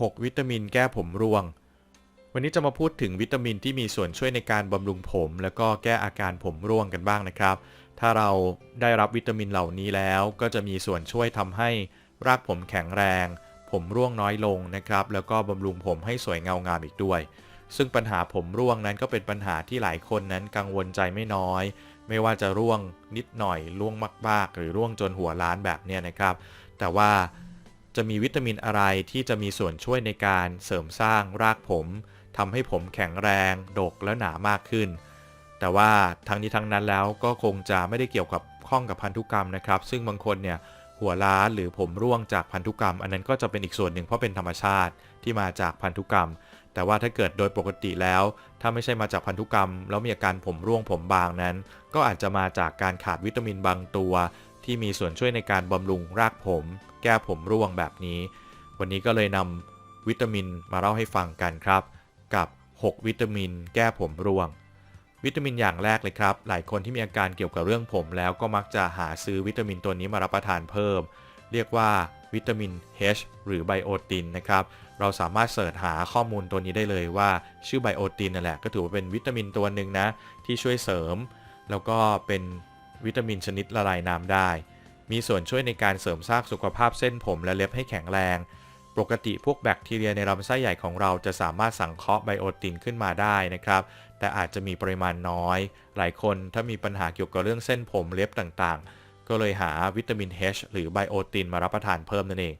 6 วิตามินแก้ผมร่วง วันนี้จะมาพูดถึงวิตามินที่มีส่วนช่วยในการบำรุงผม แล้วก็แก้อาการผมร่วงกันบ้างนะครับ ถ้าเราได้รับวิตามินเหล่านี้แล้วก็จะมีส่วนช่วยทำให้รากผมแข็งแรง ผมร่วงน้อยลงนะครับ แล้วก็บำรุงผมให้สวยเงางามอีกด้วย ซึ่งปัญหาผมร่วงนั้นก็เป็นปัญหาที่หลายคนนั้นกังวลใจไม่น้อย ไม่ว่าจะร่วงนิดหน่อยร่วงมากๆ หรือร่วงจนหัวล้านแบบเนี้ยนะครับ แต่ว่า จะมีวิตามินอะไรที่จะมีส่วนช่วยในการเสริมสร้างรากผมทำให้ผมแข็งแรง ดกและหนามากขึ้น แต่ว่าทั้งนี้ทั้งนั้นแล้วก็คงจะไม่ได้เกี่ยวกับข้องกับพันธุกรรมนะครับ ซึ่งบางคนเนี่ยหัวล้านหรือผมร่วงจากพันธุกรรม อันนั้นก็จะเป็นอีกส่วนหนึ่งเพราะเป็นธรรมชาติที่มาจากพันธุกรรม แต่ว่าถ้าเกิดโดยปกติแล้ว ถ้าไม่ใช่มาจากพันธุกรรม แล้วมีอาการผมร่วงผมบางนั้น ก็อาจจะมาจากการขาดวิตามินบางตัว ที่มีส่วนช่วยในการบำรุงรากผม แก้ผมร่วงแบบนี้ วันนี้ก็เลยนำวิตามินมาเล่าให้ฟังกันครับ กับ 6 วิตามิน แก้ผมร่วง วิตามินอย่างแรกเลยครับ หลายคนที่มีอาการเกี่ยวกับเรื่องผมแล้วก็มักจะหาซื้อวิตามินตัวนี้มารับประทานเพิ่ม เรียกว่าวิตามิน H หรือไบโอตินนะครับ เราสามารถเสิร์ชหาข้อมูลตัวนี้ได้เลยว่าชื่อไบโอตินนั่นแหละ ก็ถือว่าเป็นวิตามินตัวหนึ่งนะ ที่ช่วยเสริม แล้วก็เป็น วิตามินชนิดละลายน้ำได้ มีส่วนช่วยในการเสริมสร้างสุขภาพเส้นผมและเล็บให้แข็งแรง ปกติพวกแบคทีเรียในลำไส้ใหญ่ของเราจะสามารถสังเคราะห์ไบโอตินขึ้นมาได้นะครับ แต่อาจจะมีปริมาณน้อย หลายคนถ้ามีปัญหาเกี่ยวกับเรื่องเส้นผมเล็บต่างๆ ก็เลยหาวิตามิน H หรือไบโอตินมารับประทานเพิ่มนั่นเอง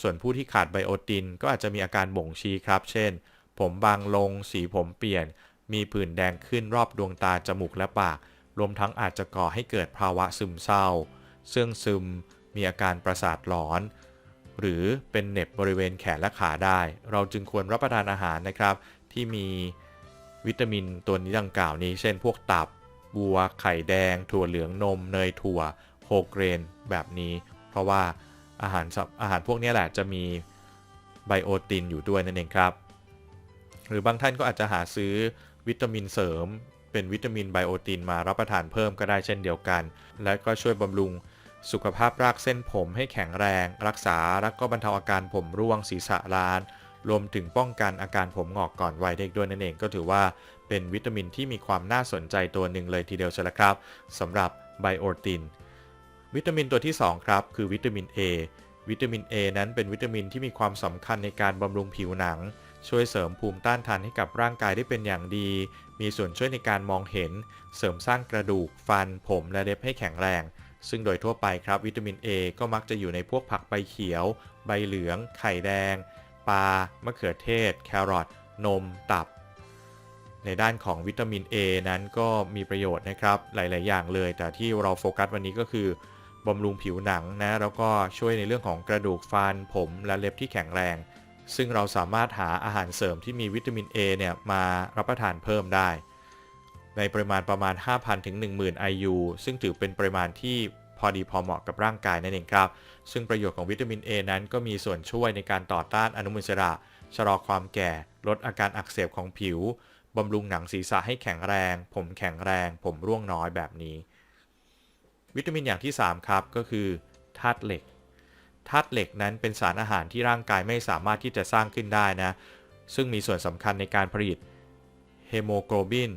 ส่วนผู้ที่ขาดไบโอตินก็อาจจะมีอาการบ่งชี้ครับ เช่น ผมบางลง สีผมเปลี่ยน มีผื่นแดงขึ้นรอบดวงตาจมูกและปาก รวมทั้งอาจจะก่อให้เกิดภาวะซึมเศร้า ซึ่งซึมมีอาการประสาทหลอน หรือเป็นเน็บบริเวณแขนและขาได้ เราจึงควรรับประทานอาหารนะครับ ที่มีวิตามินตัวนี้ดังกล่าวนี้ เช่น พวกตับ บัว ไข่แดง ถั่วเหลืองนม เนยถั่วโฮเกรน แบบนี้ เพราะว่าอาหารอาหารพวกนี้แหละจะมีไบโอตินอยู่ด้วยนั่นเองครับ หรือบางท่านก็อาจจะหาซื้อวิตามินเสริม เป็นวิตามินไบโอตินมารับประทานเพิ่มก็ได้เช่นเดียวกัน และก็ช่วยบำรุงสุขภาพรากเส้นผมให้แข็งแรง รักษาและก็บรรเทาอาการผมร่วงศีรษะล้าน รวมถึงป้องกันอาการผมงอกก่อนวัยเด็กด้วยนั่นเองก็ถือว่าเป็นวิตามินที่มีความน่าสนใจตัวหนึ่งเลยทีเดียวใช่ไหมครับสำหรับไบโอติน วิตามินตัวที่ 2 ครับ คือวิตามิน A วิตามิน A นั้นเป็นวิตามินที่มีความสำคัญในการบำรุงผิวหนัง ช่วยเสริมภูมิต้านทานให้กับร่างกายได้เป็นอย่างดี มีส่วนช่วยในการมองเห็น เสริมสร้างกระดูก ฟัน ผม และเล็บให้แข็งแรง ซึ่งโดยทั่วไปครับวิตามิน A ก็มักจะอยู่ในพวกผักใบเขียว ใบเหลือง ไข่แดง ปลา มะเขือเทศ แครอท นม ตับ ในด้านของวิตามิน A นั้นก็มีประโยชน์นะครับ หลาย ๆ อย่างเลย แต่ที่เราโฟกัสวันนี้ก็คือบำรุงผิวหนังนะ แล้วก็ช่วยในเรื่องของกระดูกฟัน ผม และเล็บที่แข็งแรง ซึ่งเราสามารถหาอาหารเสริมที่มีวิตามิน A เนี่ยมารับประทานเพิ่มได้ ในปริมาณประมาณ 5,000 ถึง 10,000 IU ซึ่งถือเป็นปริมาณที่พอดีพอเหมาะกับร่างกายนั่นเองครับ ซึ่งประโยชน์ของวิตามิน A นั้นก็มีส่วนช่วยในการต่อต้านอนุมูลอิสระชะลอความแก่ ลดอาการอักเสบของผิว บำรุงหนังศีรษะให้แข็งแรง ผมแข็งแรง ผมร่วงน้อยแบบนี้ วิตามินอย่างที่ 3 ครับก็คือธาตุเหล็ก ธาตุเหล็กนั้นเป็นสารอาหารที่ร่างกายไม่สามารถที่จะสร้างขึ้นได้นะ ซึ่งมีส่วนสำคัญในการผลิตเฮโมโกลบิน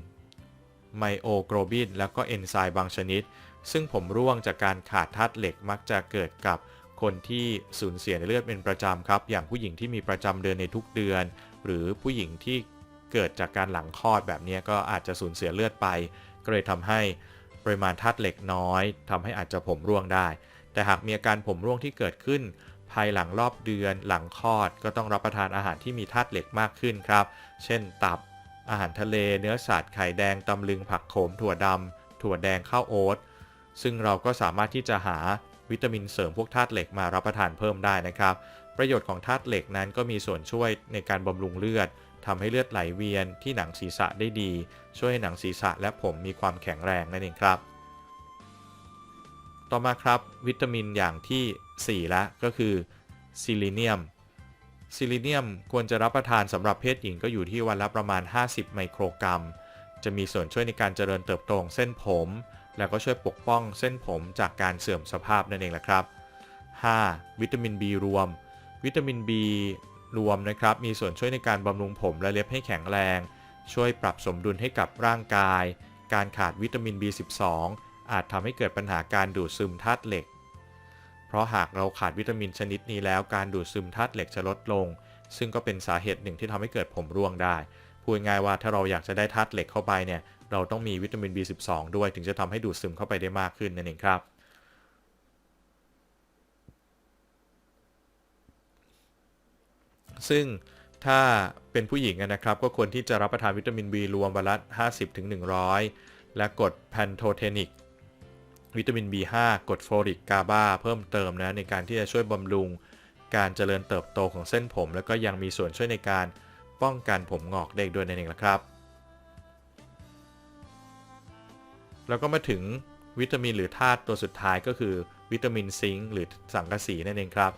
ไมโอโกลบิน แล้วก็เอนไซม์บางชนิด ซึ่งผมร่วงจากการขาดธาตุเหล็กมักจะเกิดกับคนที่สูญเสียในเลือดเป็นประจำครับ อย่างผู้หญิงที่มีประจำเดือนในทุกเดือน หรือผู้หญิงที่เกิดจากการหลังคลอดแบบนี้ก็อาจจะสูญเสียเลือดไป ก็เลยทำให้ปริมาณธาตุเหล็กน้อยทำให้อาจจะผมร่วงได้ แต่หากมีอาการผมร่วงที่เกิดขึ้น ภายหลังรอบเดือน หลังคลอด ก็ต้องรับประทานอาหารที่มีธาตุเหล็กมากขึ้นครับ เช่น ตับ อาหารทะเล เนื้อสัตว์ไข่แดงตำลึงผักโขม ถั่วดำถั่วแดงข้าวโอ๊ตซึ่งเราก็สามารถที่จะหาวิตามินเสริมพวกธาตุเหล็กมารับประทานเพิ่มได้นะครับ ประโยชน์ของธาตุเหล็กนั้นก็มีส่วนช่วยในการบำรุงเลือดทำให้เลือดไหลเวียนที่หนังศีรษะได้ดี ช่วยให้หนังศีรษะและผมมีความแข็งแรงนั่นเองครับ ต่อมาครับวิตามินอย่างที่ 4 ละก็คือซิลิเนียมซิลิเนียมควรจะรับประทานสำหรับเพศหญิงก็อยู่ที่วันละประมาณ 50 ไมโครกรัม จะมีส่วนช่วยในการเจริญเติบโตของเส้นผม แล้วก็ช่วยปกป้องเส้นผมจากการเสื่อมสภาพนั่นเองแหละครับ 5. วิตามิน B รวม วิตามิน B รวมนะครับ มีส่วนช่วยในการบำรุงผมและเล็บให้แข็งแรง ช่วยปรับสมดุลให้กับร่างกาย การขาดวิตามิน B12 อาจทำให้เกิดปัญหาการดูดซึมธาตุเหล็ก เพราะหากเราขาดวิตามินชนิดนี้แล้วการดูดซึมธาตุเหล็กจะลดลง ซึ่งก็เป็นสาเหตุหนึ่งที่ทำให้เกิดผมร่วงได้ พูดง่ายว่าถ้าเราอยากจะได้ธาตุเหล็กเข้าไปเนี่ยเราต้องมีวิตามิน B12 ด้วยถึงจะทำให้ดูดซึมเข้าไปได้มากขึ้นนั่นเองครับซึ่งถ้าเป็นผู้หญิงนะครับ ก็ควรที่จะรับประทานวิตามิน B รวมวันละ 50-100 และกรดแพนโทเทนิก วิตามิน B5 กรดโฟลิกกาบาเพิ่มเติมนะในการที่จะช่วยบำรุง การเจริญเติบโตของเส้นผม แล้วก็ยังมีส่วนช่วยในการป้องกันผมงอกได้อีกด้วยนั่นเองละครับ แล้วก็มาถึงวิตามินหรือธาตุตัวสุดท้ายก็คือ วิตามินซิงค์หรือสังกะสีนั่นเองครับ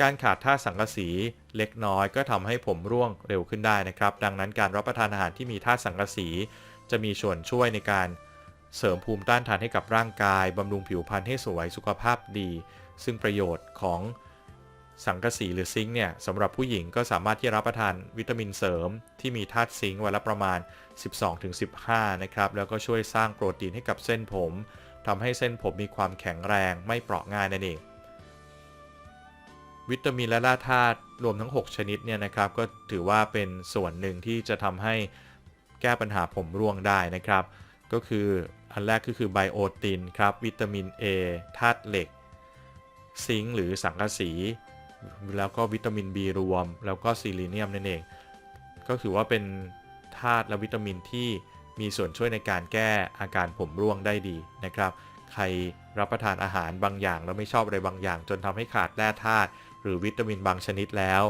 การขาดธาตุสังกะสีเล็กน้อยก็ทำให้ผมร่วงเร็วขึ้นได้นะครับ ดังนั้นการรับประทานอาหารที่มีธาตุสังกะสี จะมีส่วนช่วยในการ เสริมภูมิต้านทานให้กับร่างกาย บำรุงผิวพรรณให้สวยสุขภาพดี ซึ่งประโยชน์ของสังกะสีหรือซิงค์เนี่ยสำหรับผู้หญิงก็สามารถที่รับประทานวิตามินเสริม ที่มีธาตุซิงค์วันละประมาณ 12-15 นะครับ แล้วก็ช่วยสร้างโปรตีนให้กับเส้นผมทำให้เส้นผมมีความแข็งแรงไม่เปราะง่ายนั่นเอง วิตามินและแร่ธาตุรวมทั้ง 6 ชนิดเนี่ยนะครับก็ถือว่าเป็นส่วนหนึ่งที่จะทำให้แก้ปัญหาผมร่วงได้นะครับ ก็คืออันแรกก็คือไบโอตินครับ วิตามิน A ธาตุเหล็ก ซิงค์หรือสังกะสี แล้วก็วิตามิน B รวม แล้วก็ซีลีเนียมนั่นเอง ก็ถือว่าเป็นธาตุและวิตามินที่มีส่วนช่วยในการแก้อาการผมร่วงได้ดีนะครับ ใครรับประทานอาหารบางอย่างแล้วไม่ชอบอะไรบางอย่าง จนทำให้ขาดแร่ธาตุหรือวิตามินบางชนิดแล้ว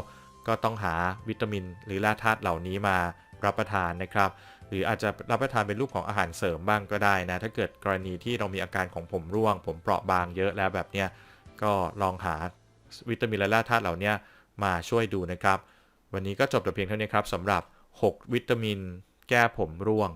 ก็ต้องหาวิตามินหรือแร่ธาตุเหล่านี้มารับประทานนะครับ หรืออาจจะรับประทานเป็นรูปของอาหารเสริมบ้างก็ได้นะ ถ้าเกิดกรณีที่เรามีอาการของผมร่วง ผมเปราะบางเยอะแล้วแบบเนี้ยก็ลองหาวิตามินและแร่ธาตุเหล่านี้มาช่วยดูนะครับ วันนี้ก็จบแต่เพียงเท่านี้ครับสำหรับ 6 วิตามิน แก้ผมร่วง